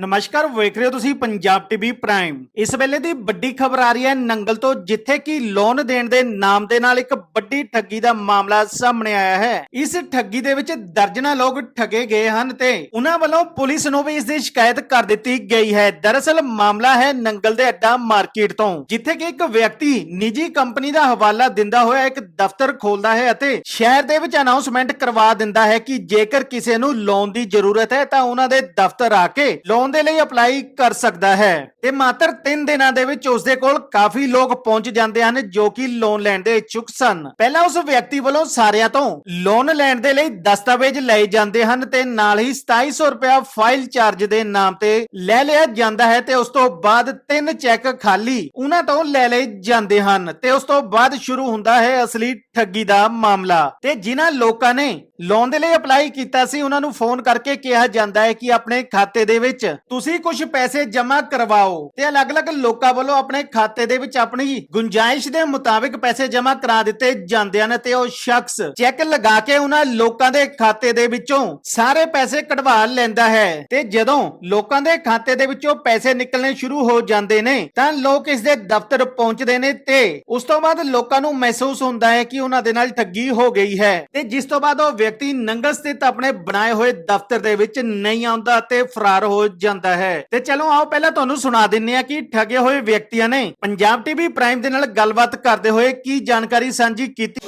ਨਮਸਕਾਰ, ਵੇਖ ਰਹੇ ਹੋ ਤੁਸੀਂ ਪੰਜਾਬ ਟੀਵੀ ਪ੍ਰਾਈਮ ਇਸ ਵੇਲੇ ਦੀ ਵੱਡੀ ਖਬਰ ਆ ਰਹੀ ਹੈ ਨੰਗਲ ਤੋਂ, ਜਿੱਥੇ ਕਿ ਲੋਨ ਦੇਣ ਦੇ ਨਾਮ ਦੇ ਨਾਲ ਇੱਕ ਵੱਡੀ ਠੱਗੀ ਦਾ ਮਾਮਲਾ ਸਾਹਮਣੇ ਆਇਆ ਹੈ। ਇਸ ਠੱਗੀ ਦੇ ਵਿੱਚ ਦਰਜਨਾਂ ਲੋਕ ਠੱਗੇ ਗਏ ਹਨ ਤੇ ਉਹਨਾਂ ਵੱਲੋਂ ਪੁਲਿਸ ਨੂੰ ਵੀ ਇਸ ਦੀ ਸ਼ਿਕਾਇਤ ਕਰ ਦਿੱਤੀ ਗਈ ਹੈ। ਦਰਅਸਲ, ਮਾਮਲਾ ਹੈ ਨੰਗਲ ਦੇ ਅੱਡਾ ਮਾਰਕੀਟ ਤੋਂ, ਜਿੱਥੇ ਕਿ ਇੱਕ ਵਿਅਕਤੀ ਨਿੱਜੀ ਕੰਪਨੀ ਦਾ ਹਵਾਲਾ ਦਿੰਦਾ ਹੋਇਆ ਇੱਕ ਦਫ਼ਤਰ ਖੋਲਦਾ ਹੈ ਅਤੇ ਸ਼ਹਿਰ ਦੇ ਵਿੱਚ ਅਨਾਉਂਸਮੈਂਟ ਕਰਵਾ ਦਿੰਦਾ ਹੈ ਕਿ ਜੇਕਰ ਕਿਸੇ ਨੂੰ ਲੋਨ ਦੀ ਜ਼ਰੂਰਤ ਹੈ ਤਾਂ ਉਹਨਾਂ ਦੇ ਦਫ਼ਤਰ ਆ ਕੇ ਲੋਨ ਲੋਨ ਦੇ ਲਈ ਅਪਲਾਈ ਕਰ ਸਕਦਾ ਹੈ। ਤੇ ਮਾਤਰ 3 ਦਿਨਾਂ ਦੇ ਵਿੱਚ ਉਸ ਦੇ ਕੋਲ ਕਾਫੀ ਲੋਕ ਪਹੁੰਚ ਜਾਂਦੇ ਹਨ ਜੋ ਕਿ ਲੋਨ ਲੈਣ ਦੇ ਇਛੁਕ ਸਨ। ਪਹਿਲਾਂ ਉਸ ਵਿਅਕਤੀ ਵੱਲੋਂ ਸਾਰਿਆਂ ਤੋਂ ਲੋਨ ਲੈਣ ਦੇ ਲਈ ਦਸਤਾਵੇਜ਼ ਲਏ ਜਾਂਦੇ ਹਨ ਤੇ ਨਾਲ ਹੀ 2700 ਰੁਪਇਆ ਫਾਈਲ ਚਾਰਜ ਦੇ ਨਾਮ ਤੇ ਲੈ ਲਿਆ ਜਾਂਦਾ ਹੈ ਤੇ ਉਸ ਤੋਂ ਬਾਅਦ ਤਿੰਨ ਚੈੱਕ ਖਾਲੀ ਉਹਨਾਂ ਤੋਂ ਲੈ ਲਏ ਜਾਂਦੇ ਹਨ ਤੇ ਉਸ ਤੋਂ ਬਾਅਦ ਸ਼ੁਰੂ ਹੁੰਦਾ ਹੈ ਅਸਲੀ ਠੱਗੀ ਦਾ ਮਾਮਲਾ। ਤੇ ਜਿਨ੍ਹਾਂ ਲੋਕਾਂ ਨੇ ਲੋਨ ਦੇ ਲਈ ਅਪਲਾਈ ਕੀਤਾ ਸੀ, ਉਹਨਾਂ ਨੂੰ ਫੋਨ ਕਰਕੇ ਕਿਹਾ ਜਾਂਦਾ ਹੈ ਕਿ ਆਪਣੇ ਖਾਤੇ ਦੇ ਵਿੱਚ ਤੁਸੀਂ ਕੁਝ ਪੈਸੇ ਜਮ੍ਹਾਂ ਕਰਵਾਓ ਤੇ ਅਲੱਗ-ਅਲੱਗ ਲੋਕਾਂ ਵੱਲੋਂ ਆਪਣੇ ਖਾਤੇ ਦੇ ਵਿੱਚ ਆਪਣੀ ਗੁੰਜਾਇਸ਼ ਦੇ ਮੁਤਾਬਿਕ ਪੈਸੇ ਜਮ੍ਹਾਂ ਕਰਾ ਦਿੱਤੇ ਜਾਂਦੇ ਹਨ ਤੇ ਉਹ ਸ਼ਖਸ ਚੈੱਕ ਲਗਾ ਕੇ ਉਹਨਾਂ ਲੋਕਾਂ ਦੇ ਖਾਤੇ ਦੇ ਵਿੱਚੋਂ ਸਾਰੇ ਪੈਸੇ ਕਢਵਾ ਲੈਂਦਾ ਹੈ ਤੇ ਜਦੋਂ ਲੋਕਾਂ ਦੇ ਖਾਤੇ ਦੇ ਵਿੱਚੋਂ ਪੈਸੇ ਨਿਕਲਣੇ ਸ਼ੁਰੂ ਹੋ ਜਾਂਦੇ ਨੇ ਤਾਂ ਲੋਕ ਇਸ ਦੇ ਦਫ਼ਤਰ ਪਹੁੰਚਦੇ ਨੇ ਤੇ ਉਸ ਤੋਂ ਬਾਅਦ ਲੋਕਾਂ ਨੂੰ ਮਹਿਸੂਸ ਹੁੰਦਾ ਹੈ ਕਿ ਉਹਨਾਂ ਦੇ ਨਾਲ ਠੱਗੀ ਹੋ ਗਈ ਹੈ ਤੇ ਜਿਸ ਤੋਂ ਬਾਅਦ ਉਹ ਵਿਅਕਤੀ ਨੰਗਲ ਸਥਿਤ ਆਪਣੇ ਬਣਾਏ ਹੋਏ ਦਫ਼ਤਰ ਦੇ ਵਿੱਚ ਨਹੀਂ ਆਉਂਦਾ ਤੇ ਫਰਾਰ ਹੋ ਜਾਂਦਾ ਹੈ। ਤੇ ਚਲੋ ਆਓ ਪਹਿਲਾਂ ਤੁਹਾਨੂੰ ਸੁਣਾ ਦਿੰਨੇ ਆ ਕਿ ਠੱਗੇ ਹੋਏ ਵਿਅਕਤੀਆਂ ਨੇ ਪੰਜਾਬ ਟੀਵੀ ਪ੍ਰਾਈਮ ਦੇ ਨਾਲ ਗੱਲਬਾਤ ਕਰਦੇ ਹੋਏ ਕੀ ਜਾਣਕਾਰੀ ਸਾਂਝੀ ਕੀਤੀ?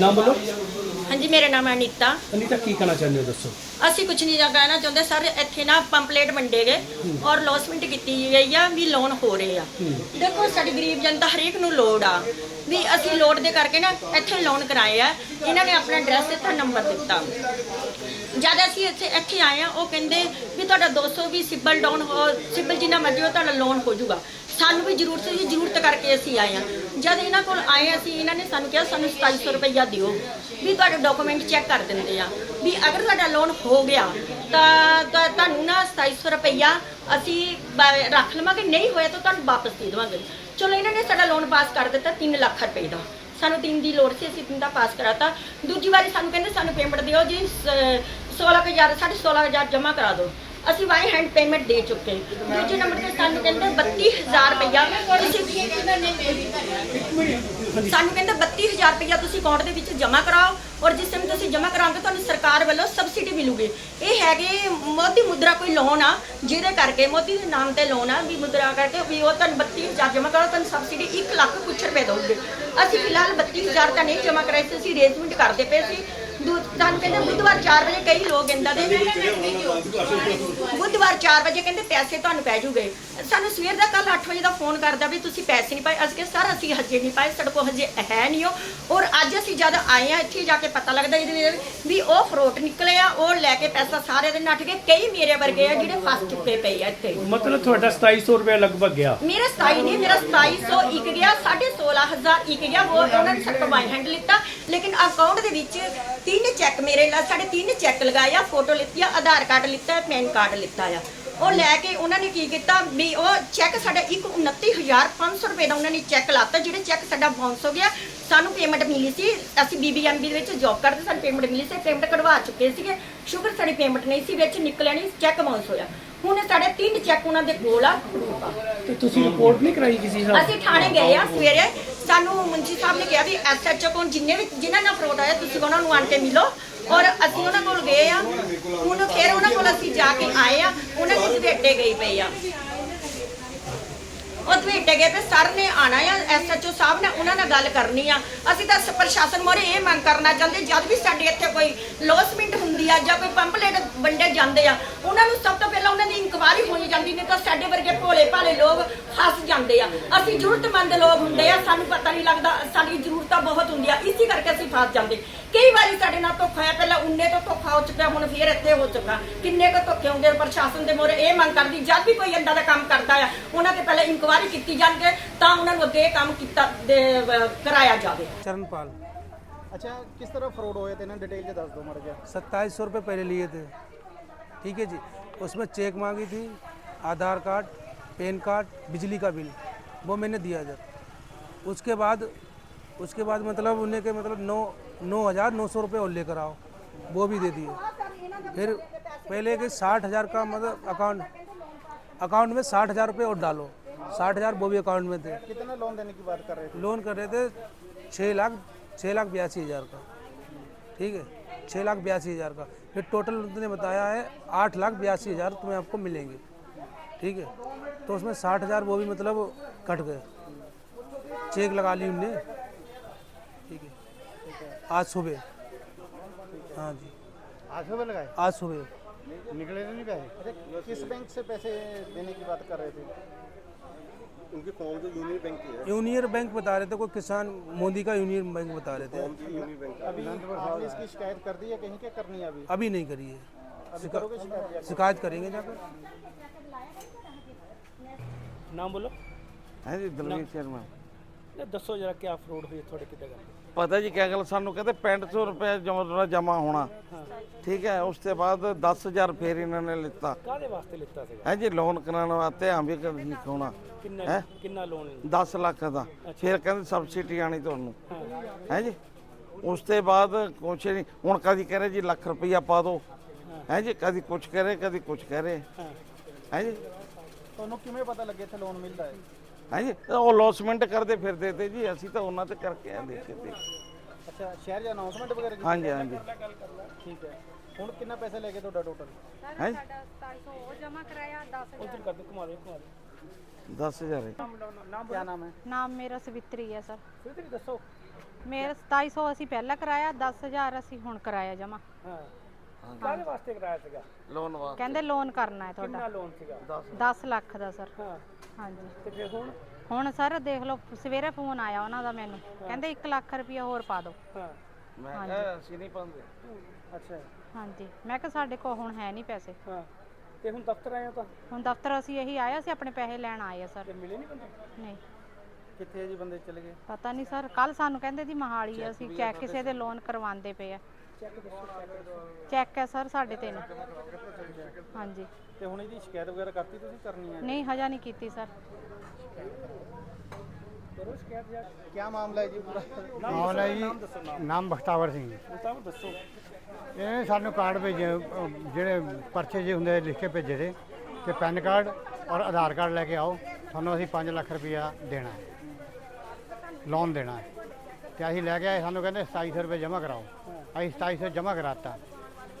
ਨਾਮ ਬੋਲੋ। ਹਾਂਜੀ ਮੇਰਾ ਨਾਮ ਹੈ ਅਨੀਤਾ। ਅਨੀਤਾ ਕੀ ਕਹਿਣਾ ਚਾਹੁੰਦੇ ਹੋ ਦੱਸੋ? ਅਸੀਂ ਕੁਝ ਨਹੀਂ ਕਹਿਣਾ ਚਾਹੁੰਦੇ ਸਰ ਇੱਥੇ ਨਾ ਪੰਪਲੇਟ ਵੰਡੇ ਗਏ ਔਰ ਲੌਸਮੈਂਟ ਕੀਤੀ ਗਈ ਆ ਵੀ ਲੋਨ ਹੋ ਰਹੇ ਆ। ਦੇਖੋ ਸਾਡੀ ਗਰੀਬ ਜਨਤਾ ਹਰੇਕ ਨੂੰ ਲੋੜ ਆ ਵੀ ਅਸੀਂ ਲੋੜ ਦੇ ਕਰਕੇ ਨਾ ਇੱਥੇ ਲੋਨ ਕਰਾਏ ਆ। ਇਹਨਾਂ ਨੇ ਆਪਣਾ ਐਡਰੈਸ ਦਿੱਤਾ ਨੰਬਰ ਦਿੱਤਾ। ਜਦ ਅਸੀਂ ਇੱਥੇ ਇੱਥੇ ਆਏ ਆ ਉਹ ਕਹਿੰਦੇ ਵੀ ਤੁਹਾਡਾ 200 ਵੀ ਸਿਬਲ ਡਾਊਨ ਹੋ, ਸਿਬਲ ਜਿੰਨਾ ਮਰਜ਼ੀ ਹੋ ਤੁਹਾਡਾ ਲੋਨ ਹੋ ਜਾਊਗਾ। ਸਾਨੂੰ ਵੀ ਜ਼ਰੂਰਤ ਸੀ, ਜ਼ਰੂਰਤ ਕਰਕੇ ਅਸੀਂ ਆਏ ਆ ਜਦ ਇਹਨਾਂ ਕੋਲ ਆਏ ਅਸੀਂ, ਇਹਨਾਂ ਨੇ ਸਾਨੂੰ ਕਿਹਾ, ਸਾਨੂੰ 2700 ਰੁਪਈਆ ਦਿਓ, ਵੀ ਤੁਹਾਡੇ ਡਾਕੂਮੈਂਟ ਚੈੱਕ ਕਰ ਦਿੰਦੇ ਆ। ਵੀ ਅਗਰ ਤੁਹਾਡਾ ਲੋਨ ਹੋ ਗਿਆ, ਤਾਂ ਤਾਂ ਤੁਹਾਨੂੰ ਨਾ 2700 ਰੁਪਈਆ ਅਸੀਂ ਰੱਖ ਲਵਾਂਗੇ, ਨਹੀਂ ਹੋਇਆ ਤਾਂ ਤੁਹਾਨੂੰ ਵਾਪਸ ਦੇ ਦੇਵਾਂਗੇ। ਚਲੋ, ਇਹਨਾਂ ਨੇ ਸਾਡਾ ਲੋਨ ਪਾਸ ਕਰ ਦਿੱਤਾ 3 ਲੱਖ ਰੁਪਏ ਦਾ। ਸਾਨੂੰ ਤਿੰਨ ਦੀ ਲੋੜ ਸੀ, ਅਸੀਂ ਤਿੰਨ ਦਾ ਪਾਸ ਕਰਾਤਾ। ਦੂਜੀ ਵਾਰੀ ਸਾਨੂੰ ਕਹਿੰਦੇ, ਸਾਨੂੰ ਪੇਮੈਂਟ ਦਿਓ ਜੀ 16000 16000 ਜਮ੍ਹਾਂ ਕਰਾ ਦਿਓ। ਅਸੀਂ ਵਾਈ ਹੈਂਡ ਪੇਮੈਂਟ ਦੇ ਚੁੱਕੇ ਦੂਜੇ ਨੰਬਰ ਤੇ ਸਾਨੂੰ ਕਹਿੰਦੇ 32000 ਰੁਪਇਆ ਤੁਸੀਂ ਸਾਨੂੰ ਕਹਿੰਦੇ 32000 ਰੁਪਇਆ ਤੁਸੀਂ ਅਕਾਊਂਟ ਦੇ ਵਿੱਚ ਜਮ੍ਹਾਂ ਕਰਾਓ ਔਰ ਜਿਸ ਟਾਈਮ ਤੁਸੀਂ ਜਮ੍ਹਾਂ ਕਰਾਓਗੇ ਤੁਹਾਨੂੰ ਸਰਕਾਰ ਵੱਲੋਂ ਸਬਸਿਡੀ ਮਿਲੂਗੀ। ਇਹ ਹੈਗੇ ਮੋਦੀ ਮੁਦਰਾ ਕੋਈ ਲੋਨ ਆ, ਜਿਹਦੇ ਕਰਕੇ ਮੋਦੀ ਦੇ ਨਾਮ ਤੇ ਲੋਨ ਆ, ਵੀ ਮੁਦਰਾ ਕਰਕੇ ਵੀ ਉਹ ਤੁਹਾਨੂੰ 32000 ਜਮ੍ਹਾਂ ਕਰੋ ਤੁਹਾਨੂੰ ਸਬਸਿਡੀ 1 ਲੱਖ ਕੁਛ ਰੁਪਏ ਦਊਗੇ। ਅਸੀਂ ਫਿਲਹਾਲ 32000 ਤਾਂ ਨਹੀਂ ਜਮ੍ਹਾਂ ਕਰਾਏ ਸੀ, ਅਸੀਂ ਅਰੇਂਜਮੈਂਟ ਕਰਦੇ ਪਏ ਸੀ। ਦੂ- ਸਾਨੂੰ ਕਹਿੰਦੇ ਬੁੱਧਵਾਰ 4 ਵਜੇ ਕਈ ਲੋਕ ਇੰਦਾ ਦੇ ਬੁੱਧਵਾਰ 4 ਵਜੇ ਕਹਿੰਦੇ ਪੈਸੇ ਤੁਹਾਨੂੰ ਪੈ ਜੂਗੇ। ਸਾਨੂੰ ਸਵੇਰ ਦਾ ਕੱਲ 8 ਵਜੇ ਦਾ ਫੋਨ ਕਰਦਾ ਵੀ ਤੁਸੀਂ ਪੈਸੇ ਨਹੀਂ ਪਾਏ। ਅਸੀਂ ਕਿਹਾ ਸਰ ਅਸੀਂ ਹਜੇ ਨਹੀਂ ਪਾਏ ਸਾਡੇ ਕੋਲ ਹਜੇ ਹੈ ਨਹੀਂ ਉਹ। ਔਰ ਅੱਜ ਅਸੀਂ ਜਦ ਆਏ ਆ ਇੱਥੇ ਜਾ ਕੇ ਪਤਾ ਲੱਗਦਾ ਇਹਦੇ ਵਿੱਚ ਵੀ ਉਹ ਫਰੋਟ ਨਿਕਲੇ ਆ ਉਹ ਲੈ ਕੇ ਪੈਸਾ ਸਾਰੇ ਦੇ ਨੱਠ ਗਏ ਕਈ ਮੇਰੇ ਵਰਗੇ ਆ ਜਿਹੜੇ ਫਸ ਚੁੱਕੇ ਪਏ ਆ ਇੱਥੇ। ਮਤਲਬ ਤੁਹਾਡਾ 2700 ਰੁਪਏ ਲਗਭਗ ਗਿਆ। ਮੇਰਾ 27 ਨਹੀਂ ਮੇਰਾ 2700 ਇੱਕ ਗਿਆ 16500 ਇੱਕ ਗਿਆ ਉਹ ਉਹਨਾਂ ਨੇ ਸਾਡੇ ਬਾਈ ਹੈਂਡ ਲਿੱਤਾ। ਲੇਕਿਨ ਅਕਾਊਂਟ ਦੇ ਵਿੱਚ ਤਿੰਨ ਚੈੱਕ ਮੇਰੇ ਨਾਲ ਸਾਡੇ ਤਿੰਨ ਚੈੱਕ ਲਗਾਏ ਆ ਫੋਟੋ ਲਿੱਤੀ ਆ ਆਧਾਰ ਕਾਰਡ ਲਿੱਤਾ ਪੈਨ ਕਾਰਡ ਲਿੱਤਾ ਆ ਉਹ ਲੈ ਕੇ ਉਹਨਾਂ ਨੇ ਕੀ ਕੀਤਾ ਵੀ ਉਹ ਚੈੱਕ ਸਾਡਾ ਇੱਕ 29500 ਰੁਪਏ ਦਾ ਉਹਨਾਂ ਨੇ ਚੈੱਕ ਲਾਤਾ ਜਿਹੜੇ ਚੈੱਕ ਸਾਡਾ ਬਾਉਂਸ ਹੋ ਗਿਆ ਸਾਨੂੰ ਪੇਮੈਂਟ ਮਿਲੀ ਸੀ ਅਸੀਂ ਬੀਬੀਐਮਬੀ ਦੇ ਵਿੱਚ ਜੌਬ ਕਰਦੇ ਸਾਨੂੰ ਪੇਮੈਂਟ ਮਿਲੀ ਸੀ ਪੇਮੈਂਟ ਕਢਵਾ ਚੁੱਕੇ ਸੀਗੇ ਸ਼ੁਕਰ ਸਾਡੀ ਪੇਮੈਂਟ ਨਹੀਂ ਸੀ ਵਿੱਚ ਨਿਕਲਿਆ ਨਹੀਂ ਚੈੱਕ ਬਾਉਂਸ ਹੋਇਆ ਹੁਣ ਸਾਡੇ ਤਿੰਨ ਚੈੱਕ ਉਹਨਾਂ ਦੇ ਕੋਲ ਆ ਤੇ ਤੁਸੀਂ ਰਿਪੋਰਟ ਨਹੀਂ ਕਰਾਈ ਕਿਸੇ ਨਾਲ? ਅਸੀਂ ਥਾਣੇ ਗਏ ਆ ਸਵੇਰੇ। ਸਾਨੂੰ ਮੁੰਸ਼ੀ ਸਾਹਿਬ ਨੇ ਕਿਹਾ ਵੀ ਐਸਐਚਓ ਕੋਲ ਜਿੰਨੇ ਵੀ ਜਿਨ੍ਹਾਂ ਨਾਲ ਫਰੋਡ ਆਇਆ ਤੁਸੀਂ ਉਹਨਾਂ ਨੂੰ ਆਣ ਕੇ ਮਿਲੋ। ਔਰ ਅਸੀਂ ਉਹਨਾਂ ਕੋਲ ਗਏ ਆ। ਹੁਣ ਫਿਰ ਉਹਨਾਂ ਕੋਲ ਅਸੀਂ ਜਾ ਕੇ ਆਏ ਆ। ਉਹਨਾਂ ਦੇ ਦਵੇਟੇ ਗਈ ਪਈ ਆ। ਉਹ ਦਵੇਟੇ ਗਏ ਤੇ ਸਰ ਨੇ ਆਣਾ ਆ ਐਸਐਚਓ ਸਾਹਿਬ ਨੇ, ਉਹਨਾਂ ਨਾਲ ਗੱਲ ਕਰਨੀ ਆ। ਅਸੀਂ ਤਾਂ ਸ- ਪ੍ਰਸ਼ਾਸਨ ਮੋਰੇ ਇਹ ਮੰਗ ਕਰਨਾ ਚਾਹੁੰਦੇ, ਜਦ ਵੀ ਸਾਡੇ ਇੱਥੇ ਕੋਈ ਲੋਸਮੈਂਟ ਹੁੰਦੀ ਆ ਜਾਂ ਕੋਈ ਪੰਪਲੇਟ ਵੰਡੇ ਜਾਂਦੇ ਆ, ਉਹਨਾਂ ਨੂੰ ਸਭ ਤੋਂ ਪਹਿਲਾਂ ਉਹਨਾਂ ਦੀ ਇਨਕੁਆਇਰੀ ਹੋਣੀ ਜਾਂਦੀ, ਨਹੀਂ ਤਾਂ ਸਾਡੇ ਵਰਗੇ ਭੋਲੇ ਭਾਲੇ ਲੋਕ ਫਸ ਜਾਂਦੇ ਆ। ਅਸੀਂ ਜ਼ਰੂਰਤਮੰਦ ਲੋਕ ਹੁੰਦੇ ਆ, ਸਾਨੂੰ ਪਤਾ ਨਹੀਂ ਲੱਗਦਾ, ਸਾਡੀ ਜ਼ਰੂਰਤਾਂ ਬਹੁਤ ਹੁੰਦੀਆਂ, ਇਸੇ ਕਰਕੇ ਅਸੀਂ ਫਸ ਜਾਂਦੇ। ਕਈ ਵਾਰੀ ਸਾਡੇ ਨਾਲ ਧੋਖਾ ਹੋਇਆ, ਪਹਿਲਾਂ ਉਨੇ ਤੋਂ ਧੋਖਾ ਹੋ ਚੁੱਕਾ ਹੁਣ ਫੇਰ ਇੱਥੇ ਹੋ ਚੁੱਕਾ। ਕਿੰਨੇ ਕੁ ਧੋਖੇ ਹੁੰਦੇ ਆ, ਪ੍ਰਸ਼ਾਸਨ ਦੇ ਮੋਰੇ ਇਹ ਮੰਗ ਕਰਦੀ, ਜਦ ਵੀ ਕੋਈ ਏਦਾਂ ਦਾ ਕੰਮ ਕਰਦਾ ਆ, ਉਹਨਾਂ ਤੇ ਪਹਿਲਾਂ ਇਨਕੁਆਇਰੀ ਕੀਤੀ ਜਾਣਗੇ ਤਾਂ ਉਹਨਾਂ ਨੂੰ ਅੱਗੇ ਇਹ ਕੰਮ ਕੀਤਾ ਦੇ- ਅਹ ਕਰਾਇਆ ਜਾਵੇ चरणपाल ਅੱਛਾ ਕਿਸ ਤਰ੍ਹਾਂ ਫਰੋਡ ਹੋਇਆ ਤੇ ਇਹਨਾਂ ਡਿਟੇਲ ਚ ਦੱਸ ਦਿਓ ਮੜ ਗਿਆ सत्ताईस सौ रुपये पहले लिए थे ठीक है जी उसमें चेक मांगी थी आधार कार्ड पैन कार्ड बिजली का बिल वो मैंने दिया जब उसके बाद उसके बाद मतलब उन्हें के मतलब नौ नौ हज़ार नौ सौ रुपये और लेकर आओ वो भी दे दिए फिर पहले के साठ हज़ार का मतलब अकाउंट अकाउंट में साठ हज़ार रुपये और डालो साठ हज़ार वो भी अकाउंट में थे। कितना लोन देने की बात कर रहे थे? लोन कर रहे थे छः लाख छः लाख बयासी हज़ार का। ठीक है? छः लाख बयासी हज़ार का। फिर टोटल उन्होंने बताया है आठ लाख बयासी हज़ार तुम्हें आपको मिलेंगे। ठीक है? तो उसमें साठ हज़ार वो भी मतलब कट गए। चेक लगा ली उनने ठीक है? आज सुबह। हाँ जी। आज सुबह लगाए? आज सुबह। निकले नहीं पैसे? किस बैंक से पैसे देने की बात कर रहे थे? उनके फॉर्म जो यूनियन बैंक की है यूनियन बैंक बता रहे थे कोई किसान मोदी का यूनियन बैंक बता रहे थे यूनियन बैंक अभी आपने इसकी शिकायत कर दी है कहीं क्या करनी है अभी अभी नहीं करी है अभी करोगे शिकायत शिकायत करेंगे जाकर ਨਾਮ ਬੋਲੋ ਹੈ ਜੀ ਦਲਵੀਰ ਸ਼ਰਮਾ ਇਹ ਦੱਸੋ ਜਰਾ ਕੀ ਫਰੋਡ ਹੋਈ ਤੁਹਾਡੇ ਕਿੱਦਾਂ ਗੱਲ ਪਤਾ ਜੀ ਕਿਆ ਗੱਲ ਸਾਨੂੰ ਕਹਿੰਦੇ 6500 ਰੁਪਏ ਜਮਾ ਜਮਾ ਹੋਣਾ ਠੀਕ ਹੈ ਉਸ ਤੋਂ ਬਾਅਦ 10000 ਫੇਰ ਇਹਨਾਂ ਨੇ ਲਿੱਤਾ ਕਾਹਦੇ ਵਾਸਤੇ ਲਿੱਤਾ ਸੀਗਾ ਹੈ ਜੀ ਲੋਨ ਕਰਾਉਣ ਵਾਸਤੇ ਹਾਂ ਵੀ ਠੀਕ ਹੋਣਾ ਕਿੰਨਾ ਕਿੰਨਾ ਲੋਨ 10 ਲੱਖ ਦਾ। ਫਿਰ ਕਹਿੰਦੇ ਸਬਸਿਡੀ ਆਣੀ ਤੁਹਾਨੂੰ। ਹੈ। ਜੀ? ਉਸ ਤੋਂ ਬਾਅਦ ਕੁਛ ਨਹੀਂ। ਹੁਣ ਕਦੀ ਕਹ ਰਹੇ ਜੀ ਲੱਖ ਰੁਪਈਆ ਪਾ ਦਿਓ ਹੈ। ਜੀ? ਕਦੀ ਕੁਛ ਕਰੇ ਕਦੀ ਕੁਛ ਕਰੇ ਹੈ। ਜੀ? ਤੁਹਾਨੂੰ ਕਿਵੇਂ ਪਤਾ ਲੱਗੇ ਇੱਥੇ ਲੋਨ ਮਿਲਦਾ ਹੈ? ਹੈ ਜੀ? ਉਹ ਲੌਸਮੈਂਟ ਕਰਦੇ ਫਿਰਦੇ ਤੇ ਜੀ। ਅਸੀਂ ਤਾਂ ਉਹਨਾਂ ਤੇ ਕਰਕੇ ਆ ਦੇਖੇ ਤੇ। ਅੱਛਾ ਸ਼ਹਿਰ ਜਾਂ ਅਨਾਉਂਸਮੈਂਟ ਵਗੈਰਾ ਕੀਤੀ? ਹਾਂਜੀ ਹਾਂਜੀ। ਠੀਕ ਹੈ। ਹੁਣ ਕਿੰਨਾ ਪੈਸਾ ਲੈ ਕੇ ਤੁਹਾਡਾ ਟੋਟਲ ਹੈ ਸਾਡਾ 2700 ਉਹ ਜਮਾ ਕਰਾਇਆ 10000 ਉਧਰ ਕਰ ਦੇ ਘੁਮਾ ਦੇ ਘੁਮਾ ਦੇ 10000 ਹੈ ਕੀ ਨਾਮ ਹੈ? ਨਾਮ ਮੇਰਾ ਸਵਿਤਰੀ ਹੈ ਸਰ। ਫਿਰ ਤੇ ਦੱਸੋ। ਮੇਰਾ 2700 ਅਸੀਂ ਪਹਿਲਾਂ ਕਰਾਇਆ 10000 ਅਸੀਂ ਹੁਣ ਕਰਾਇਆ ਜਮਾ। ਹਾਂ। ਕਾਹਦੇ ਵਾਸਤੇ ਕਰਾਇਆ ਸੀਗਾ? ਲੋਨ ਵਾ ਕਹਿੰਦੇ ਲੋਨ ਕਰਨਾ ਹੈ ਕਿੰਨਾ ਤੁਹਾਡਾ ਲੋਨ ਸੀਗਾ 10 ਲੱਖ ਦਾ ਸਰ। ਹਾਂ। ਹਾਂਜੀ। ਤੇ ਫਿਰ ਹੁਣ? ਹੁਣ ਸਰ ਦੇਖ ਲਓ ਸਵੇਰੇ ਫੋਨ ਆਇਆ ਉਹਨਾਂ ਦਾ ਮੈਨੂੰ। ਕਹਿੰਦੇ 1 ਲੱਖ ਰੁਪਇਆ ਹੋਰ ਪਾ ਦਿਓ। ਹਾਂ। ਮੈਂ ਕਿਹਾ ਅਸੀਂ ਨਹੀਂ ਪਾਉਂਦੇ। ਅੱਛਾ। ਹਾਂਜੀ। ਮੈਂ ਕਿਹਾ ਸਾਡੇ ਕੋਲ ਹੁਣ ਹੈ ਨਹੀਂ ਪੈਸੇ। ਹਾਂ। ਤੇ ਹੁਣ ਦਫ਼ਤਰ ਆਏ ਹੋ ਤਾਂ? ਹੁਣ ਦਫ਼ਤਰ ਅਸੀਂ ਇਹੀ ਆਇਆ ਸੀ ਆਪਣੇ ਪੈਸੇ ਲੈਣ ਆਏ ਆ ਸਰ। ਤੇ ਮਿਲੇ ਨਹੀਂ ਬੰਦੇ? ਨਹੀਂ। ਕਿੱਥੇ ਜੀ ਬੰਦੇ ਚਲੇ ਗਏ? ਪਤਾ ਨਹੀਂ ਸਰ ਕੱਲ ਸਾਨੂੰ ਕਹਿੰਦੇ ਸੀ ਮਹਾਲੀ ਆ, ਅਸੀਂ ਚੈੱਕ ਕਿਸੇ ਦੇ ਲੋਨ ਕਰਵਾਉਂਦੇ ਪਏ ਆ। ਚੈੱਕ ਹੈ ਸਰ ਸਾਡੇ ਤਿੰਨ ਹਾਂਜੀ। ਤੇ ਹੁਣ ਇਹਦੀ ਸ਼ਿਕਾਇਤ ਵਗੈਰਾ ਕਰਤੀ ਤੁਸੀਂ ਕਰਨੀ ਹੈ? ਨਹੀਂ ਹਜਾ ਨਹੀਂ ਕੀਤੀ ਸਰ। ਕਰੋ ਸ਼ਿਕਾਇਤ ਜਾ ਕੀ ਮਾਮਲਾ ਹੈ ਜੀ ਪੂਰਾ ਮਾਮਲਾ ਜੀ ਨਾਮ ਬਖਤਾਵਰ ਸਿੰਘ ਮੁਤਾਬਕ ਦੱਸੋ ਇਹਨੇ ਸਾਨੂੰ ਕਾਰਡ ਭੇਜੇ ਅਹ ਜਿਹੜੇ ਪਰਚੇ ਜੇ ਹੁੰਦੇ ਲਿਖ ਕੇ ਭੇਜੇ ਕਿ ਪੈਨ ਕਾਰਡ ਔਰ ਆਧਾਰ ਕਾਰਡ ਲੈ ਕੇ ਆਓ ਤੁਹਾਨੂੰ ਅਸੀਂ 5 ਲੱਖ ਰੁਪਇਆ ਦੇਣਾ ਹੈ ਲੋਨ ਦੇਣਾ ਹੈ ਤੇ ਅਸੀਂ ਲੈ ਕੇ ਆਏ ਸਾਨੂੰ ਕਹਿੰਦੇ 2700 ਰੁਪਏ ਜਮ੍ਹਾਂ ਕਰਾਓ ਅਸੀਂ 2700 ਜਮ੍ਹਾਂ ਕਰਾਤਾ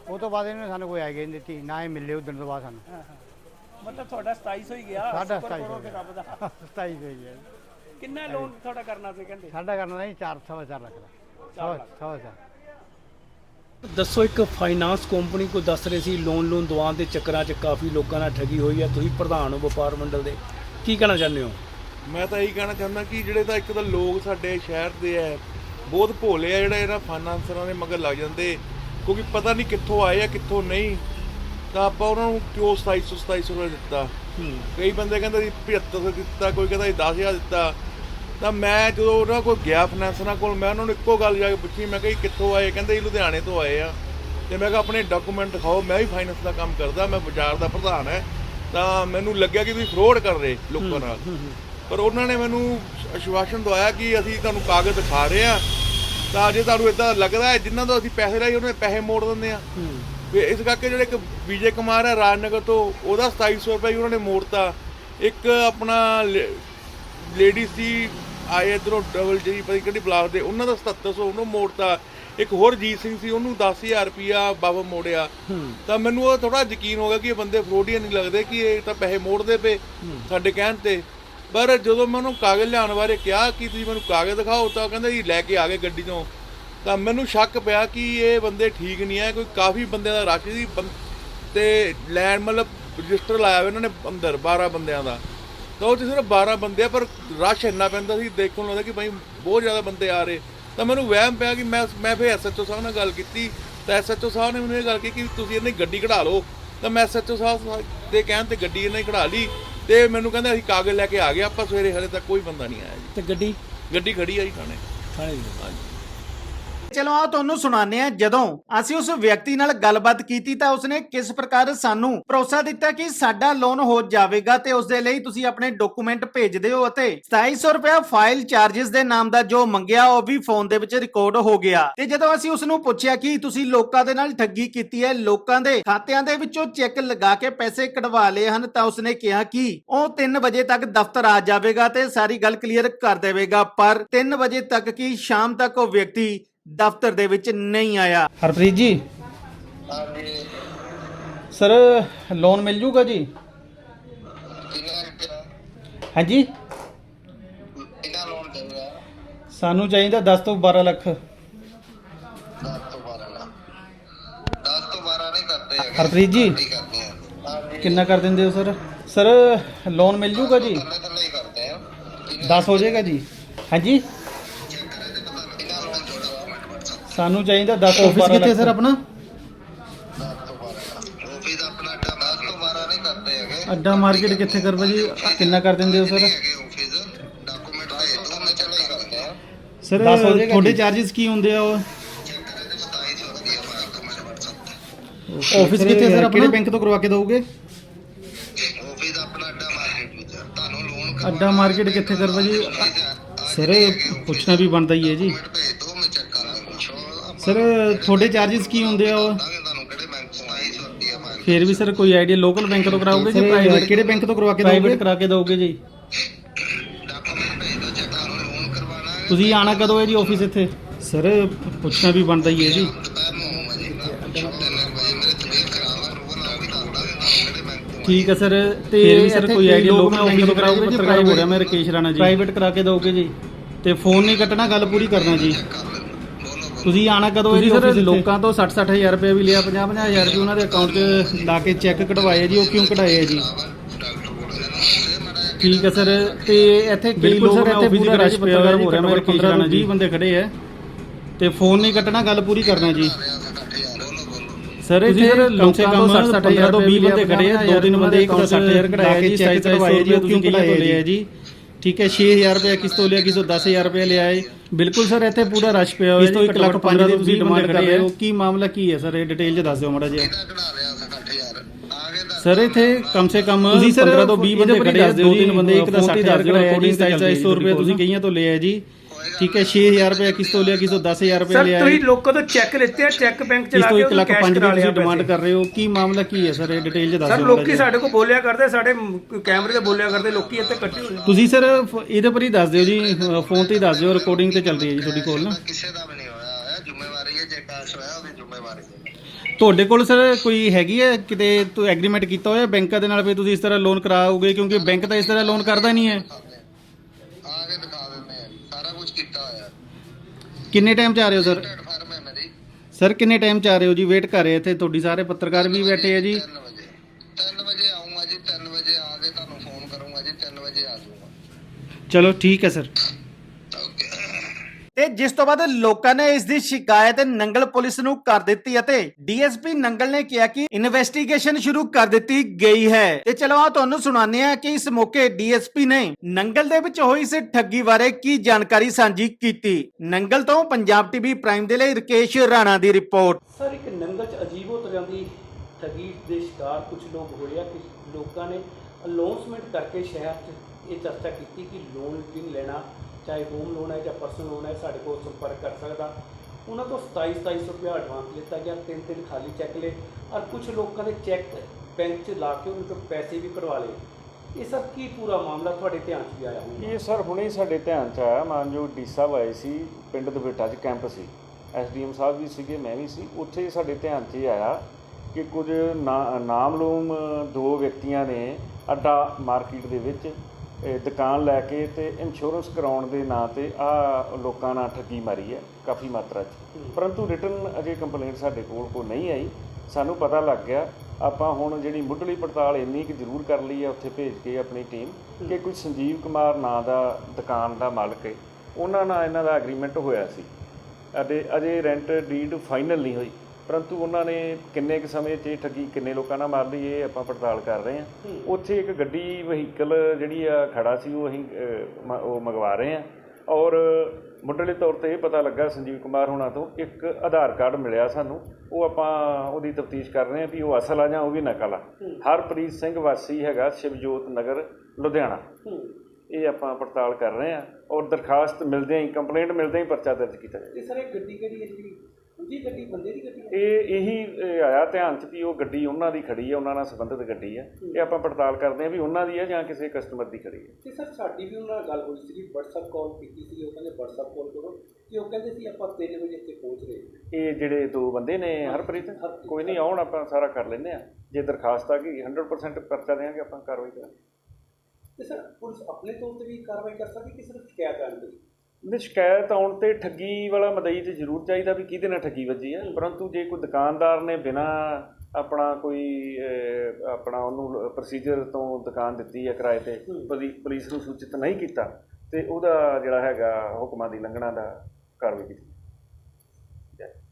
ਉਹ ਤੋਂ ਬਾਅਦ ਇਹਨੇ ਸਾਨੂੰ ਕੋਈ ਆਈ ਨਹੀਂ ਦਿੱਤੀ ਨਾ ਹੀ ਮਿਲੇ ਉਦੋਂ ਤੋਂ ਬਾਅਦ ਸਾਨੂੰ ਮਤਲਬ ਤੁਹਾਡਾ 2700 ਹੀ ਗਿਆ ਸਾਡਾ ਸ਼ੁਕਰ 2700 ਕਰੋ ਫਿਰ ਰੱਬ ਦਾ 2700 ਹੀ ਹੈ ਕਿੰਨਾ ਲੋਨ ਤੁਹਾਡਾ ਕਰਨਾ ਸੀ ਕਹਿੰਦੇ? ਸਾਡਾ ਕਰਨਾ ਨਹੀਂ 400 4 ਲੱਖ ਦਾ। 100 100 ਦੱਸੋ ਇੱਕ ਫਾਈਨਾਂਸ ਕੰਪਨੀ ਕੋ ਦੱਸ ਰਹੇ ਸੀ ਲੋਨ ਲੋਨ ਦਵਾਉਣ ਦੇ ਚੱਕਰਾਂ 'ਚ ਕਾਫੀ ਲੋਕਾਂ ਨਾਲ ਠੱਗੀ ਹੋਈ ਹੈ ਤੁਸੀਂ ਪ੍ਰਧਾਨ ਹੋ ਵਪਾਰ ਮੰਡਲ ਦੇ। ਕੀ ਕਹਿਣਾ ਚਾਹੁੰਦੇ ਹੋ? ਮੈਂ ਤਾਂ ਇਹੀ ਕਹਿਣਾ ਚਾਹੁੰਦਾ ਕਿ ਜਿਹੜੇ ਤਾਂ ਇੱਕ ਤਾਂ ਲੋਕ ਸਾਡੇ ਸ਼ਹਿਰ ਦੇ ਐ ਬਹੁਤ ਭੋਲੇ ਆ ਜਿਹੜੇ ਇਹਨਾਂ ਫਾਈਨਾਂਸਰਾਂ ਦੇ ਮਗਰ ਲੱਗ ਜਾਂਦੇ। ਕਿਉਂਕਿ ਪਤਾ ਨਹੀਂ ਕਿੱਥੋਂ ਆਏ ਆ ਕਿੱਥੋਂ ਨਹੀਂ। ਤਾਂ ਆਪਾਂ ਉਹਨਾਂ ਨੂੰ ਕਿਉਂ 2700 2700 ਰੁਪਏ ਦਿੱਤਾ? ਕਈ ਬੰਦੇ ਕਹਿੰਦੇ ਸੀ 7500 ਦਿੱਤਾ ਕੋਈ ਕਹਿੰਦਾ ਸੀ 10000 ਦਿੱਤਾ। ਤਾਂ ਮੈਂ ਜਦੋਂ ਉਹਨਾਂ ਕੋਲ ਗਿਆ ਫਾਈਨਾਂਸਰਾਂ ਕੋਲ ਮੈਂ ਉਹਨਾਂ ਨੂੰ ਇੱਕੋ ਗੱਲ ਜਾ ਕੇ ਪੁੱਛੀ ਮੈਂ ਕਿਹਾ ਜੀ ਕਿੱਥੋਂ ਆਏ? ਕਹਿੰਦੇ ਜੀ ਲੁਧਿਆਣੇ ਤੋਂ ਆਏ ਆ। ਤੇ ਮੈਂ ਕਿਹਾ ਆਪਣੇ ਡਾਕੂਮੈਂਟ ਦਿਖਾਓ ਮੈਂ ਵੀ ਫਾਈਨਾਂਸ ਦਾ ਕੰਮ ਕਰਦਾ ਮੈਂ ਬਾਜ਼ਾਰ ਦਾ ਪ੍ਰਧਾਨ ਹੈ। ਤਾਂ ਮੈਨੂੰ ਲੱਗਿਆ ਕਿ ਤੁਸੀਂ ਫਰੋਡ ਕਰ ਰਹੇ ਲੋਕਾਂ ਨਾਲ। ਪਰ ਉਹਨਾਂ ਨੇ ਮੈਨੂੰ ਆਸ਼ਵਾਸਨ ਦਵਾਇਆ ਕਿ ਅਸੀਂ ਤੁਹਾਨੂੰ ਕਾਗਜ਼ ਦਿਖਾ ਰਹੇ ਆ ਤਾਂ ਜੇ ਤੁਹਾਨੂੰ ਇਦਾਂ ਲੱਗਦਾ ਹੈ ਜਿਨ੍ਹਾਂ ਤੋਂ ਅਸੀਂ ਪੈਸੇ ਲਏ ਉਹਨਾਂ ਦੇ ਪੈਸੇ ਮੋੜ ਦਿੰਦੇ ਆ। ਵੀ ਇਸ ਕਰਕੇ ਜਿਹੜੇ ਇੱਕ ਵਿਜੇ ਕੁਮਾਰ ਹੈ ਰਾਜਨਗਰ ਤੋਂ ਉਹਦਾ 2700 ਰੁਪਏ ਹੀ ਉਹਨਾਂ ਨੇ ਮੋੜਤਾ। ਇੱਕ ਆਪਣਾ ਲੇਡੀ ਸੀ ਆਏ ਇਧਰੋਂ ਡਬਲ ਜੀ ਪਤਾ ਕਿਹੜੀ ਬਲਾਕ ਦੇ ਉਹਨਾਂ ਦਾ 7700 ਉਹਨੂੰ ਮੋੜਤਾ ਇੱਕ ਹੋਰ ਜੀਤ ਸਿੰਘ ਸੀ ਉਹਨੂੰ 10000 ਰੁਪਿਆ ਬਾਬਾ ਮੋੜਿਆ। ਤਾਂ ਮੈਨੂੰ ਉਹ ਥੋੜਾ ਯਕੀਨ ਹੋ ਗਿਆ ਕਿ ਇਹ ਬੰਦੇ ਫਰੋਡੀਆ ਨਹੀਂ ਲੱਗਦੇ ਕਿ ਇਹ ਤਾਂ ਪੈਸੇ ਮੋੜਦੇ ਪਏ ਸਾਡੇ ਕਹਿਣ ਤੇ। ਪਰ ਜਦੋਂ ਮੈਂ ਉਹਨੂੰ ਕਾਗਜ਼ ਲਿਆਉਣ ਬਾਰੇ ਕਿਹਾ ਕਿ ਤੁਸੀਂ ਮੈਨੂੰ ਕਾਗਜ਼ ਦਿਖਾਓ ਤਾਂ ਕਹਿੰਦਾ ਜੀ ਲੈ ਕੇ ਆ ਗਏ ਗੱਡੀ ਤੋਂ ਤਾਂ ਮੈਨੂੰ ਸ਼ੱਕ ਪਿਆ ਕਿ ਇਹ ਬੰਦੇ ਠੀਕ ਨਹੀਂ ਹੈ ਕੋਈ ਕਾਫੀ ਬੰਦਿਆਂ ਦਾ ਰਸ਼ ਸੀ ਤੇ ਲੈਣ ਮਤਲਬ ਰਜਿਸਟਰ ਲਾਇਆ ਹੋਇਆ ਇਹਨਾਂ ਨੇ ਅੰਦਰ 12 ਬੰਦਿਆਂ ਦਾ। ਤਾਂ ਉਹ 'ਚ ਸਿਰਫ 12 ਬੰਦੇ ਆ ਪਰ ਰਸ਼ ਇੰਨਾ ਪੈਂਦਾ ਸੀ ਦੇਖਣ ਨੂੰ ਲੱਗਦਾ ਕਿ ਭਾਈ ਬਹੁਤ ਜ਼ਿਆਦਾ ਬੰਦੇ ਆ ਰਹੇ। ਤਾਂ ਮੈਨੂੰ ਵਹਿਮ ਪਿਆ ਕਿ ਮੈਂ ਮੈਂ ਫਿਰ ਐਸਐਚਓ ਸਾਹਿਬ ਨਾਲ ਗੱਲ ਕੀਤੀ। ਤਾਂ ਐਸਐਚਓ ਸਾਹਿਬ ਨੇ ਮੈਨੂੰ ਇਹ ਗੱਲ ਕੀਤੀ ਕਿ ਤੁਸੀਂ ਇਹਨੇ ਗੱਡੀ ਕਢਾ ਲਓ। ਤਾਂ ਮੈਂ ਐਸਐਚਓ ਸਾਹਿਬ ਦੇ ਕਹਿਣ ਤੇ ਗੱਡੀ ਇਹਨੇ ਕਢਾ ਲਈ ਤੇ ਮੈਨੂੰ ਕਹਿੰਦੇ ਅਸੀਂ ਕਾਗਜ਼ ਲੈ ਕੇ ਆ ਗਏ ਆਪਾਂ ਸਵੇਰੇ ਹਲੇ ਤੱਕ ਕੋਈ ਬੰਦਾ ਨਹੀਂ ਆਇਆ ਜੀ। ਤੇ ਗੱਡੀ? ਗੱਡੀ ਖੜੀ ਆ ਜੀ ਥਾਣੇ। ਥਾਣੇ ਹਾਂਜੀ। ਚਲੋ ਆ ਤੁਹਾਨੂੰ ਸੁਣਾਉਂਦੇ ਆ ਜਦੋਂ ਅਸੀਂ ਉਸ ਵਿਅਕਤੀ ਨਾਲ ਗੱਲਬਾਤ ਕੀਤੀ ਤਾਂ ਉਸਨੇ ਕਿਸ ਪ੍ਰਕਾਰ ਸਾਨੂੰ ਭਰੋਸਾ ਦਿੱਤਾ ਕਿ ਸਾਡਾ ਲੋਨ ਹੋ ਜਾਵੇਗਾ ਤੇ ਉਸ ਦੇ ਲਈ ਤੁਸੀਂ ਆਪਣੇ ਡਾਕੂਮੈਂਟ ਭੇਜ ਦਿਓ ਅਤੇ 2700 ਰੁਪਏ ਫਾਈਲ ਚਾਰजेस ਦੇ ਨਾਮ ਦਾ ਜੋ ਮੰਗਿਆ, ਉਹ ਵੀ ਫੋਨ ਦੇ ਵਿੱਚ ਰਿਕਾਰਡ ਹੋ ਗਿਆ। ਤੇ ਜਦੋਂ ਅਸੀਂ ਉਸ ਨੂੰ ਪੁੱਛਿਆ ਕਿ ਤੁਸੀਂ ਲੋਕਾਂ ਦੇ ਨਾਲ ਠੱਗੀ ਕੀਤੀ ਹੈ, ਲੋਕਾਂ ਦੇ ਖਾਤਿਆਂ ਦੇ ਵਿੱਚੋਂ ਚੈੱਕ ਲਗਾ ਕੇ ਪੈਸੇ ਕਢਵਾ ਲਏ ਹਨ ਤਾਂ ਉਸਨੇ ਕਿਹਾ ਕਿ ਉਹ 3 ਵਜੇ ਤੱਕ ਦਫ਼ਤਰ ਆ ਜਾਵੇਗਾ ਤੇ ਸਾਰੀ ਗੱਲ ਕਲੀਅਰ ਕਰ ਦੇਵੇਗਾ। ਪਰ 3 ਵਜੇ ਤੱਕ ਕੀ ਸ਼ਾਮ ਤੱਕ ਉਹ ਵਿਅਕਤੀ ਦਫ਼ਤਰ ਦੇ ਵਿੱਚ ਨਹੀਂ ਆਇਆ। ਹਰਪ੍ਰੀਤ ਜੀ। ਸਰ ਲੋਨ ਮਿਲ ਜੂਗਾ ਜੀ? ਹਾਂਜੀ? ਕਿੰਨਾ ਲੋਨ ਚਾਹੀਦਾ ਸਾਨੂੰ ਚਾਹੀਦਾ 10 ਤੋਂ 12 ਲੱਖ। 10 ਤੋਂ 12 ਲੱਖ। 10 ਤੋਂ 12 ਨਹੀਂ ਕਰਦੇ ਹੈਗੇ। ਹਰਪ੍ਰੀਤ ਜੀ। ਕੀ ਕਰਦੇ ਆ। ਕਿੰਨਾ ਕਰ ਦਿੰਦੇ ਹੋ ਸਰ? ਸਰ ਲੋਨ ਮਿਲ ਜੂਗਾ ਜੀ? ਥੱਲੇ ਥੱਲੇ ਹੀ ਕਰਦੇ ਆ। 10 ਹੋ ਜਾਏਗਾ ਜੀ। ਹਾਂਜੀ? ਸਾਨੂੰ ਚਾਹੀਦਾ 10 ਤੋਂ 12 ਕਿੱਥੇ ਸਰ ਆਪਣਾ? 10 ਤੋਂ 12 ਲੱਖ ਆਫਿਸ ਆਪਣਾ ਅੱਡਾ 10 ਤੋਂ 12 ਨਹੀਂ ਕਰਦੇ ਹੈਗੇ। ਅੱਡਾ ਮਾਰਕੀਟ ਕਿੱਥੇ ਕਰਵਾ ਜੀ? ਕਿੰਨਾ ਕਰ ਦਿੰਦੇ ਹੋ ਸਰ ਹੈਗੇ ਆਫਿਸ ਡਾਕੂਮੈਂਟ ਭੇਜ ਦੋ ਮੈਂ ਚਲੇ ਹੀ ਕਰਦੇ। ਆ ਸਰ ਤੁਹਾਡੇ ਚਾਰजेस ਕੀ ਹੁੰਦੇ ਆ ਉਹ? 2700 ਰੁਪਏ ਮੈਂ ਡਾਕੂਮੈਂਟ WhatsApp ਆਫਿਸ ਕਿੱਥੇ ਸਰ ਕਿਹੜੇ ਬੈਂਕ ਤੋਂ ਕਰਵਾ ਕੇ ਦੋਗੇ ਆਫਿਸ ਆਪਣਾ ਅੱਡਾ ਮਾਰਕੀਟ ਵਿੱਚ। ਤੁਹਾਨੂੰ ਲੋਨ ਅੱਡਾ ਮਾਰਕੀਟ ਕਿੱਥੇ ਕਰਵਾ ਜੀ? ਸਰ ਪੁੱਛਣਾ ਵੀ ਬਣਦਾ ਹੀ ਹੈ ਜੀ ਭੇਜ ਦੋ ਮੈਂ ਚੈੱਕ ਕਰ ਲਾਂਗਾ ਸ਼ੋਰ ਤੁਹਾਡੇ ਚਾਰजेस ਕੀ ਹੁੰਦੇ ਆ ਉਹ? ਤੁਹਾਨੂੰ ਕਿਹੜੇ ਬੈਂਕ 2700 ਰੁਪਏ ਮੈਂ ਫਿਰ ਵੀ ਸਰ ਕੋਈ ਆਈਡੀਆ ਲੋਕਲ ਬੈਂਕ ਤੋਂ ਕਰਾਓਗੇ ਜਾਂ ਪ੍ਰਾਈਵੇਟ ਕਿਹੜੇ ਬੈਂਕ ਤੋਂ ਕਰਵਾ ਕੇ ਦੋਗੇ? ਪ੍ਰਾਈਵੇਟ ਕਰਾ ਕੇ ਦੋਗੇ ਜੀ। ਡਾਕੂਮੈਂਟ ਭੇਜ ਦੋ ਚੈੱਕ ਤੁਹਾਨੂੰ ਲੋਨ ਕਰਵਾਣਾ ਹੈ ਤੁਸੀਂ ਆਣਾ ਕਦੋਂ ਹੈ ਜੀ ਆਫਿਸ ਇੱਥੇ? ਸਰ ਪੁੱਛਣਾ ਵੀ ਬਣਦਾ ਹੀ ਹੈ ਜੀ। ਦੁਪਹਿਰ ਨੂੰ ਆਉਂਗਾ ਜੀ ਤਿੰਨ ਵਜੇ ਮੇਰੇ ਤਬੀਅਤ ਖਰਾਬ ਹੈ ਰੋਣ ਆ ਵੀ ਦੱਸਦਾ ਤੁਹਾਨੂੰ ਕਿਹੜੇ ਬੈਂਕ ਤੋਂ ਠੀਕ ਹੈ ਸਰ ਤੇ ਫਿਰ ਵੀ ਸਰ ਕੋਈ ਆਈਡੀਆ ਲੋਕਲ ਬੈਂਕ ਤੋਂ ਕਰਾਓਗੇ ਜੀ ਪ੍ਰਾਈਵੇਟ ਹੋ ਰਿਹਾ ਮੈਂ ਰਕੇਸ਼ ਰਾਣਾ ਜੀ। ਪ੍ਰਾਈਵੇਟ ਕਰਾ ਕੇ ਦੋਗੇ ਜੀ। ਤੇ ਫੋਨ ਨਹੀਂ ਕੱਟਣਾ ਗੱਲ ਪੂਰੀ ਕਰਨਾ ਜੀ। ਤੁਸੀਂ ਆਣਾ ਕਦੋਂ ਹੈ ਜੀ ਆਫਿਸ ਲੋਕਾਂ ਤੋਂ 60 60000 ਰੁਪਏ ਵੀ ਲਿਆ 50 50000 ਰੁਪਏ ਉਹਨਾਂ ਦੇ ਅਕਾਊਂਟ 'ਚ ਲਾ ਕੇ ਚੈੱਕ ਕਢਵਾਏ ਜੀ ਉਹ ਕਿਉਂ ਕਢਾਏ ਆ ਜੀ? ਠੀਕ ਹੈ ਸਰ ਤੇ ਇੱਥੇ ਕਈ ਲੋਕ ਸਰ ਇੱਥੇ ਪੂਰਾ ਰਸ਼ ਪਿਆ ਹੋ ਰਿਹਾ ਮੇਰੇ 15 ਤੋਂ 20 ਬੰਦੇ ਖੜੇ ਆ। ਤੇ ਫੋਨ ਨਹੀਂ ਕੱਟਣਾ ਗੱਲ ਪੂਰੀ ਕਰਨਾ ਜੀ। ਸਰ ਇੱਥੇ ਕਮ ਸੇ ਕਮ 15 ਤੋਂ 20 ਬੰਦੇ ਖੜੇ ਆ ਦੋ ਤਿੰਨ ਬੰਦੇ ਇੱਕ ਦਾ 60000 ਕਢਾਇਆ ਜੀ ਚੈੱਕ ਕਢਵਾਏ ਜੀ ਉਹ ਕਿਉਂ ਕਢਾਏ ਲਿਆ ਜੀ। ਠੀਕ ਹੈ 6000 ਰੁਪਏ ਕਿਸ ਤੋਂ ਲਿਆ ਕਿਸ ਤੋਂ 10000 ਰੁਪਏ ਲਿਆ ਹੈ ਬਿਲਕੁਲ ਸਰ ਇੱਥੇ ਪੂਰਾ ਰਸ਼ ਪਿਆ ਹੋਇਆ ਇਸ ਤੋਂ 1 ਲੱਖ 5 ਦੇ ਤੁਸੀਂ ਡਿਮਾਂਡ ਕਰ ਰਹੇ ਹੋ। ਕੀ ਮਾਮਲਾ ਕੀ ਹੈ ਸਰ ਇਹ ਡਿਟੇਲ ਚ ਦੱਸ ਦਿਓ ਮਾੜਾ ਜਿਹਾ। ਕਢਾ ਲਿਆ 60000 ਆ ਗਏ ਦੱਸ ਸਰ ਇੱਥੇ ਕਮ ਸੇ ਕਮ ਤੁਸੀਂ 15 ਤੋਂ 20 ਬੰਦੇ ਖੜੇ ਆ ਦੋ ਤਿੰਨ ਬੰਦੇ ਇੱਕ ਦਾ 60000 ਕਢਾਇਆ ਜੀ 2700 ਰੁਪਏ ਤੁਸੀਂ ਕਈਆਂ ਤੋਂ ਲਿਆ ਜੀ। ਠੀਕ ਹੈ 6000 ਰੁਪਏ ਕਿਸ ਤੋਂ ਲਿਆ ਕਿਸ ਤੋਂ 10000 ਰੁਪਏ ਸਰ ਲਿਆ ਤੁਸੀਂ ਲੋਕਾਂ ਤੋਂ ਚੈੱਕ ਲਿੱਤੇ ਆ ਚੈੱਕ ਬੈਂਕ ਚ ਲਾ ਕੇ 1 ਉਹਨੂੰ ਲੱਖ ਕੈਸ਼ 5 ਦੀ ਕਰਾ ਲਿਆ ਤੁਸੀਂ ਡਿਮਾਂਡ ਕਰ ਰਹੇ ਹੋ? ਕੀ ਮਾਮਲਾ ਕੀ ਹੈ ਸਰ ਇਹ ਡਿਟੇਲ ਚ ਦੱਸ ਸਰ ਦਿਓ ਲੋਕੀ ਸਾਡੇ ਕੋਲ ਬੋਲਿਆ ਕਰਦੇ ਸਾਡੇ ਮ- ਕੈਮਰੇ ਤੇ ਬੋਲਿਆ ਕਰਦੇ ਲੋਕੀ ਇੱਥੇ ਇਕੱਠੇ ਹੋਏ। ਤੁਸੀਂ ਸਰ ਫ- ਇਹਦੇ ਪਰ ਹੀ ਦੱਸ ਦਿਓ ਜੀ ਫੋਨ ਤੇ ਹੀ ਦੱਸ ਦਿਓ ਰਿਕਾਰਡਿੰਗ ਤੇ ਚੱਲ ਰਹੀ ਹੈ ਜੀ ਤੁਹਾਡੀ ਕੋਲ ਨਾ। ਕਿਸੇ ਦਾ ਵੀ ਨਹੀਂ ਹੋਇਆ ਹੈ ਜ਼ਿੰਮੇਵਾਰੀ ਹੈ ਜੇ ਕੈਸ਼ ਹੋਇਆ ਉਹਦੀ ਜ਼ਿੰਮੇਵਾਰੀ ਹੈ। ਤੁਹਾਡੇ ਕੋਲ ਸਰ ਕੋਈ ਹੈਗੀ ਹੈ ਕਿਤੇ ਤੂੰ ਐਗਰੀਮੈਂਟ ਕੀਤਾ ਹੋਇਆ ਬੈਂਕਾਂ ਦੇ ਨਾਲ ਵੀ ਤੁਸੀਂ ਇਸ ਤਰ੍ਹਾਂ ਲੋਨ ਕਰਾਓਗੇ ਕਿਉਂਕਿ ਬੈਂਕ ਤਾਂ ਇਸ ਤਰ੍ਹਾਂ ਲੋਨ ਕਰਦਾ ਨਹੀਂ ਹੈ ਆ ਕੇ ਦਿਖਾ ਦਿੰਦੇ ਆ ਸਾਰਾ ਕੁਝ ਕੀਤਾ ਹੋਇਆ ਕਿੰਨੇ ਟਾਈਮ ਚ ਆ ਰਹੇ ਹੋ ਸਰ ਫਾਰਮ ਹੈ ਮੇਰੀ। ਸਰ ਕਿੰਨੇ ਟਾਈਮ ਚ ਆ ਰਹੇ ਹੋ ਜੀ? ਵੇਟ ਕਰ ਰਹੇ ਇੱਥੇ। ਤੁਹਾਡੀ ਸਾਰੇ ਪੱਤਰਕਾਰ ਵੀ ਬੈਠੇ ਆ ਜੀ। 3 ਵਜੇ 3 ਵਜੇ ਆਉਂਗਾ ਜੀ 3 ਵਜੇ ਆ ਕੇ ਤੁਹਾਨੂੰ ਫੋਨ ਕਰੂੰਗਾ ਜੀ 3 ਵਜੇ ਆ ਜਾਊਂਗਾ। ਚਲੋ ਠੀਕ ਹੈ ਸਰ ਤੇ ਜਿਸ ਤੋਂ ਬਾਅਦ ਲੋਕਾਂ ਨੇ ਇਸ ਦੀ ਸ਼ਿਕਾਇਤ ਨੰਗਲ ਪੁਲਿਸ ਨੂੰ ਕਰ ਦਿੱਤੀ ਅਤੇ ਡੀਐਸਪੀ ਨੰਗਲ ਨੇ ਕਿਹਾ ਕਿ ਇਨਵੈਸਟੀਗੇਸ਼ਨ ਸ਼ੁਰੂ ਕਰ ਦਿੱਤੀ ਗਈ ਹੈ। ਤੇ ਚਲੋ ਆ ਤੁਹਾਨੂੰ ਸੁਣਾਉਂਦੇ ਆ ਕਿ ਇਸ ਮੌਕੇ ਡੀਐਸਪੀ ਨੇ ਨੰਗਲ ਦੇ ਵਿੱਚ ਹੋਈ ਇਸ ਠੱਗੀ ਬਾਰੇ ਕੀ ਜਾਣਕਾਰੀ ਸਾਂਝੀ ਕੀਤੀ। ਨੰਗਲ ਤੋਂ ਪੰਜਾਬ ਟੀਵੀ ਪ੍ਰਾਈਮ ਦੇ ਲਈ ਰਕੇਸ਼ ਰਾਣਾ ਦੀ ਰਿਪੋਰਟ। ਸਰ, ਇੱਕ ਨੰਗਲ ਚ ਅਜੀਬੋ ਤਰ੍ਹਾਂ ਦੀ ਠੱਗੀ ਦੇ ਸ਼ਿਕਾਰ ਕੁਝ ਲੋਕ ਹੋਏ ਆ ਕਿ ਲੋਕਾਂ ਨੇ ਅਨਾਉਂਸਮੈਂਟ ਕਰਕੇ ਸ਼ਹਿਰ 'ਚ ਇਹ ਚਰਚਾ ਕੀਤੀ ਕਿ ਲੋਨ ਜਿਨ ਲੈਣਾ। ਚਾਹੇ ਹੋਮ ਲੋਨ ਹੈ ਜਾਂ ਪਰਸਨਲ ਲੋਨ ਹੈ, ਸਾਡੇ ਕੋਲ ਸੰਪਰਕ ਕਰ ਸਕਦਾ। ਉਹਨਾਂ ਤੋਂ 27 2700 ਰੁਪਏ ਐਡਵਾਂਸ ਲਿੱਤਾ ਗਿਆ, ਤਿੰਨ ਤਿੰਨ ਖਾਲੀ ਚੈੱਕ ਲਏ ਔਰ ਕੁਝ ਲੋਕਾਂ ਦੇ ਚੈੱਕ ਬੈਂਕ 'ਚ ਲਾ ਕੇ ਉਹਨਾਂ ਤੋਂ ਪੈਸੇ ਵੀ ਕਢਵਾ ਲਏ। ਇਹ ਸਭ ਕੀ ਪੂਰਾ ਮਾਮਲਾ ਤੁਹਾਡੇ ਧਿਆਨ 'ਚ ਵੀ ਆਇਆ ਹੋਊਗਾ? ਇਹ ਸਰ ਹੁਣੇ ਸਾਡੇ ਧਿਆਨ 'ਚ ਆਇਆ। ਮਾਨਯੋਗ ਡੀ ਸਾਹਿਬ ਆਏ ਸੀ, ਪਿੰਡ ਦਬੇਟਾ 'ਚ ਕੈਂਪ ਸੀ। ਐਸਡੀਐਮ ਸਾਹਿਬ ਵੀ ਸੀਗੇ, ਮੈਂ ਵੀ ਸੀ। ਉੱਥੇ ਸਾਡੇ ਧਿਆਨ 'ਚ ਇਹ ਆਇਆ ਕਿ ਕੁਝ ਨਾ- ਨਾਮਲੂਮ ਦੋ ਵਿਅਕਤੀਆਂ ਨੇ ਅੱਡਾ ਮਾਰਕੀਟ ਦੇ ਵਿੱਚ ਦੁਕਾਨ ਲੈ ਕੇ ਤੇ ਇੰਸ਼ੋਰੈਂਸ ਕਰਾਉਣ ਦੇ ਨਾਂ ਤੇ ਆ ਲੋਕਾਂ ਨਾਲ ਠੱਗੀ ਮਾਰੀ ਹੈ ਕਾਫੀ ਮਾਤਰਾ 'ਚ। ਪਰੰਤੂ ਰਿਟਰਨ ਅਜੇ ਕੰਪਲੇਂਟ ਸਾਡੇ ਕੋਲ ਕੋ ਨਹੀਂ ਆਈ। ਸਾਨੂੰ ਪਤਾ ਲੱਗ ਗਿਆ ਆਪਾਂ ਹੁਣ ਜਿਹੜੀ ਮੁੱਢਲੀ ਪੜਤਾਲ ਇੰਨੀ ਕਿ ਜ਼ਰੂਰ ਕਰ ਲਈ ਹੈ ਉੱਥੇ ਭੇਜ ਕੇ ਆਪਣੀ ਟੀਮ ਕਿ ਕੋਈ ਸੰਜੀਵ ਕੁਮਾਰ ਨਾਂ ਦਾ ਦੁਕਾਨ ਦਾ ਮਾਲਕ ਹੈ। ਉਹਨਾਂ ਨਾਲ ਇਹਨਾਂ ਦਾ ਐਗਰੀਮੈਂਟ ਹੋਇਆ ਸੀ। ਅਤੇ ਅਜੇ ਰੈਂਟ ਡੀਡ ਫਾਈਨਲ ਨਹੀਂ ਹੋਈ। ਪਰੰਤੂ ਉਹਨਾਂ ਨੇ ਕਿੰਨੇ ਕੁ ਸਮੇਂ 'ਚ ਇਹ ਠੱਗੀ ਕਿੰਨੇ ਲੋਕਾਂ ਨਾਲ ਮਾਰ ਲਈ ਇਹ ਆਪਾਂ ਪੜਤਾਲ ਕਰ ਰਹੇ ਹਾਂ। ਉੱਥੇ ਇੱਕ ਗੱਡੀ ਵਹੀਕਲ ਜਿਹੜੀ ਆ ਖੜਾ ਸੀ ਉਹ ਅਸੀਂ ਮ- ਉਹ ਮੰਗਵਾ ਰਹੇ ਹਾਂ। ਔਰ ਮੁੱਢਲੇ ਤੌਰ ਤੇ ਇਹ ਪਤਾ ਲੱਗਾ ਸੰਜੀਵ ਕੁਮਾਰ ਹੋਣਾ ਤੋਂ ਇੱਕ ਆਧਾਰ ਕਾਰਡ ਮਿਲਿਆ ਸਾਨੂੰ। ਉਹ ਆਪਾਂ ਉਹਦੀ ਤਫਤੀਸ਼ ਕਰ ਰਹੇ ਹਾਂ ਵੀ ਉਹ ਅਸਲ ਆ ਜਾਂ ਉਹ ਵੀ ਨਕਲ ਆ। ਹਰਪ੍ਰੀਤ ਸਿੰਘ ਵਾਸੀ ਹੈਗਾ ਸ਼ਿਵਜੋਤ ਨਗਰ ਲੁਧਿਆਣਾ। ਇਹ ਆਪਾਂ ਪੜਤਾਲ ਕਰ ਰਹੇ ਹਾਂ। ਔਰ ਦਰਖਾਸਤ ਮਿਲਦੇ ਹੀ ਕੰਪਲੇਂਟ ਮਿਲਦੇ ਹੀ ਪਰਚਾ ਦਰਜ ਕੀਤਾ ਜਾਏਗਾ ਸਰ ਇਹ ਗੱਡੀ ਕਿਹੜੀ ਹੈ ਜਿਹੜੀ ਉਹਦੀ ਗੱਡੀ ਬੰਦੇ ਦੀ ਗੱਡੀ ਹੈ ਇਹ ਇਹੀ ਆਇਆ ਧਿਆਨ 'ਚ ਵੀ ਉਹ ਗੱਡੀ ਉਹਨਾਂ ਦੀ ਖੜੀ ਹੈ ਉਹਨਾਂ ਨਾਲ ਸੰਬੰਧਿਤ ਗੱਡੀ ਹੈ। ਇਹ ਆਪਾਂ ਪੜਤਾਲ ਕਰਦੇ ਹਾਂ ਵੀ ਉਹਨਾਂ ਦੀ ਹੈ ਜਾਂ ਕਿਸੇ ਕਸਟਮਰ ਦੀ ਖੜੀ ਹੈ ਤੇ ਸਰ ਸਾਡੀ ਵੀ ਉਹਨਾਂ ਨਾਲ ਗੱਲ ਹੋਈ ਸੀ WhatsApp ਕਾਲ ਕੀਤੀ ਸੀ ਉਹ ਕਹਿੰਦੇ WhatsApp ਕਾਲ ਕਰੋ। ਤੇ ਉਹ ਕਹਿੰਦੇ ਸੀ ਆਪਾਂ 3 ਵਜੇ ਇੱਥੇ ਪਹੁੰਚ ਰਹੇ। ਇਹ ਜਿਹੜੇ ਦੋ ਬੰਦੇ ਨੇ ਹਰਪ੍ਰੀਤ? ਕੋਈ ਨਹੀਂ ਆਉਣ ਆਪਾਂ ਸਾਰਾ ਕਰ ਲੈਂਦੇ ਆ। ਜੇ ਦਰਖਾਸਤ ਆ ਗਈ 100% ਪਰਚਾ ਦੇਵਾਂਗੇ ਆਪਾਂ ਕਾਰਵਾਈ ਕਰਾਂਗੇ। ਤੇ ਸਰ ਪੁਲਿਸ ਆਪਣੇ ਤੌਰ ਤੇ ਵੀ ਕਾਰਵਾਈ ਕਰ ਸਕਦੀ ਕਿ ਸਿਰਫ ਸ਼ਿਕਾਇਤ ਆਉਣ ਤੇ ਨਹੀਂ ਸ਼ਿਕਾਇਤ ਆਉਣ ਤੇ ਠੱਗੀ ਵਾਲਾ ਮਦਈ ਤੇ ਜ਼ਰੂਰ ਚਾਹੀਦਾ ਵੀ ਕਿਹਦੇ ਨਾਲ ਠੱਗੀ ਵੱਜੀ ਹੈ ਪਰੰਤੂ ਜੇ ਕੋਈ ਦੁਕਾਨਦਾਰ ਨੇ ਬਿਨਾ ਆਪਣਾ ਕੋਈ ਆਪਣਾ ਉਹਨੂੰ ਪ੍ਰੋਸੀਜਰ ਤੋਂ ਦੁਕਾਨ ਦਿੱਤੀ ਹੈ ਕਿਰਾਏ ਤੇ ਪੁਲੀ- ਪੁਲਿਸ ਨੂੰ ਸੂਚਿਤ ਨਹੀਂ ਕੀਤਾ ਤੇ ਉਹਦਾ ਜਿਹੜਾ ਹੈਗਾ ਹੁਕਮਾਂ ਦੀ ਲੰਘਣਾ ਦਾ ਕਾਰਵਾਈ ਕੀਤੀ।